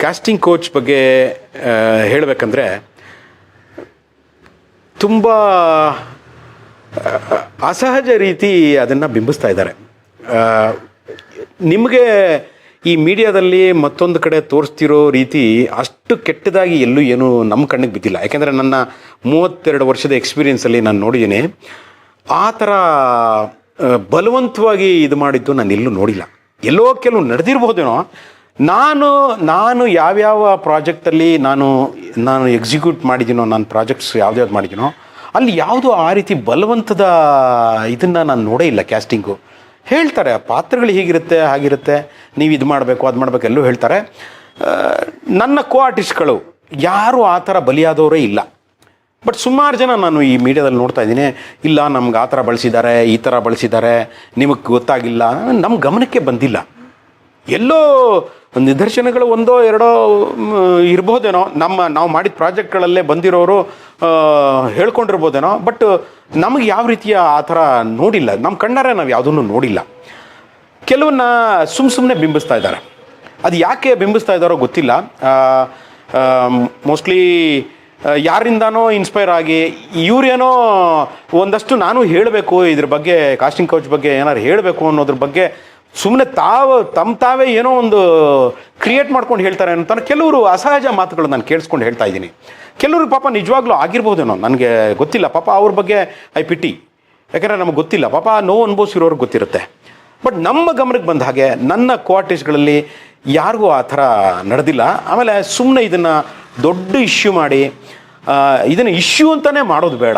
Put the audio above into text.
Casting coach ಬಗ್ಗೆ ಹೇಳಬೇಕಂದ್ರೆ, ತುಂಬ ಅಸಹಜ ರೀತಿ ಅದನ್ನು ಬಿಂಬಿಸ್ತಾ ಇದ್ದಾರೆ. ನಿಮಗೆ ಈ ಮೀಡಿಯಾದಲ್ಲಿ ಮತ್ತೊಂದು ಕಡೆ ತೋರಿಸ್ತಿರೋ ರೀತಿ ಅಷ್ಟು ಕೆಟ್ಟದಾಗಿ ಎಲ್ಲೂ ಏನು ನಮ್ಮ ಕಣ್ಣಿಗೆ ಬಿದ್ದಿಲ್ಲ. ಯಾಕೆಂದರೆ ನನ್ನ ಮೂವತ್ತೆರಡು ವರ್ಷದ ಎಕ್ಸ್ಪೀರಿಯೆನ್ಸಲ್ಲಿ ನಾನು ನೋಡಿದ್ದೀನಿ. ಆ ಥರ ಬಲವಂತವಾಗಿ ಇದು ಮಾಡಿದ್ದು ನಾನು ಎಲ್ಲೂ ನೋಡಿಲ್ಲ. ಎಲ್ಲೋ ಕೆಲವು ನಡೆದಿರ್ಬೋದೇನೋ ನಾನು ನಾನು ಯಾವ್ಯಾವ ಪ್ರಾಜೆಕ್ಟಲ್ಲಿ ನಾನು ನಾನು ಎಕ್ಸಿಕ್ಯೂಟ್ ಮಾಡಿದ್ದೀನೋ ನಾನು ಪ್ರಾಜೆಕ್ಟ್ಸ್ ಯಾವ್ದ್ಯಾವ್ದು ಮಾಡಿದ್ದೀನೋ ಅಲ್ಲಿ ಯಾವುದೋ ಆ ರೀತಿ ಬಲವಂತದ ಇದನ್ನು ನಾನು ನೋಡೇ ಇಲ್ಲ ಕ್ಯಾಸ್ಟಿಂಗು ಹೇಳ್ತಾರೆ ಪಾತ್ರಗಳು ಹೀಗಿರುತ್ತೆ, ಹಾಗಿರುತ್ತೆ, ನೀವು ಇದು ಮಾಡಬೇಕು, ಅದು ಮಾಡಬೇಕು, ಎಲ್ಲೂ ಹೇಳ್ತಾರೆ. ನನ್ನ ಕೋ ಆರ್ಟಿಸ್ಟ್ಗಳು ಯಾರು ಆ ಥರ ಬಲಿಯಾದವರೇ ಇಲ್ಲ. ಬಟ್ ಸುಮಾರು ಜನ ನಾನು ಈ ಮೀಡಿಯಾದಲ್ಲಿ ನೋಡ್ತಾ ಇದ್ದೀನಿ, ಇಲ್ಲ ನಮ್ಗೆ ಆ ಥರ ಬಳಸಿದ್ದಾರೆ, ಈ ಥರ ಬಳಸಿದ್ದಾರೆ, ನಿಮಗೆ ಗೊತ್ತಾಗಿಲ್ಲ ನಮ್ಮ ಗಮನಕ್ಕೆ ಬಂದಿಲ್ಲ. ಎಲ್ಲೋ ನಿದರ್ಶನಗಳು ಒಂದೋ ಎರಡೋ ಇರ್ಬೋದೇನೋ, ನಮ್ಮ ನಾವು ಮಾಡಿದ ಪ್ರಾಜೆಕ್ಟ್ಗಳಲ್ಲೇ ಬಂದಿರೋರು ಹೇಳ್ಕೊಂಡಿರ್ಬೋದೇನೋ, ಬಟ್ ನಮಗೆ ಯಾವ ರೀತಿಯ ಆ ಥರ ನೋಡಿಲ್ಲ. ನಮ್ಮ ಕಣ್ಣಾರೆ ನಾವು ಯಾವುದನ್ನು ನೋಡಿಲ್ಲ. ಕೆಲವನ್ನ ಸುಮ್ಮ ಸುಮ್ಮನೆ ಬಿಂಬಿಸ್ತಾ ಇದ್ದಾರೆ. ಅದು ಯಾಕೆ ಬಿಂಬಿಸ್ತಾ ಇದ್ದಾರೋ ಗೊತ್ತಿಲ್ಲ. ಮೋಸ್ಟ್ಲಿ ಯಾರಿಂದಾನೋ ಇನ್ಸ್ಪೈರ್ ಆಗಿ, ಇವರೇನೋ ಒಂದಷ್ಟು ನಾನು ಹೇಳಬೇಕು, ಇದ್ರ ಬಗ್ಗೆ, ಕಾಸ್ಟಿಂಗ್ ಕೌಚ್ ಬಗ್ಗೆ ಏನಾದ್ರು ಹೇಳಬೇಕು ಅನ್ನೋದ್ರ ಬಗ್ಗೆ ಸುಮ್ಮನೆ ತಾವು ತಮ್ಮ ತಾವೇ ಏನೋ ಒಂದು ಕ್ರಿಯೇಟ್ ಮಾಡ್ಕೊಂಡು ಹೇಳ್ತಾರೆ ಅಂತ ಕೆಲವರು ಅಸಹಜ ಮಾತುಗಳು ನಾನು ಕೇಳಿಸ್ಕೊಂಡು ಹೇಳ್ತಾ ಇದ್ದೀನಿ. ಕೆಲವರು ಪಾಪ ನಿಜವಾಗ್ಲೂ ಆಗಿರ್ಬೋದೇನೋ, ನನಗೆ ಗೊತ್ತಿಲ್ಲ. ಪಾಪ ಅವ್ರ ಬಗ್ಗೆ ಐ ಪಿಟಿ ಯಾಕಂದರೆ ನಮಗೆ ಗೊತ್ತಿಲ್ಲ. ಪಾಪ ನೋವು ಅನುಭವಿಸಿರೋರ್ಗೆ ಗೊತ್ತಿರುತ್ತೆ. ಬಟ್ ನಮ್ಮ ಗಮನಕ್ಕೆ ಬಂದ ಹಾಗೆ ನನ್ನ ಕ್ವಾರ್ಟೇಜ್ಗಳಲ್ಲಿ ಯಾರಿಗೂ ಆ ಥರ ನಡೆದಿಲ್ಲ. ಆಮೇಲೆ ಸುಮ್ಮನೆ ಇದನ್ನು ದೊಡ್ಡ ಇಶ್ಯೂ ಮಾಡಿ ಇದನ್ನು ಇಶ್ಯೂ ಅಂತಲೇ ಮಾಡೋದು ಬೇಡ.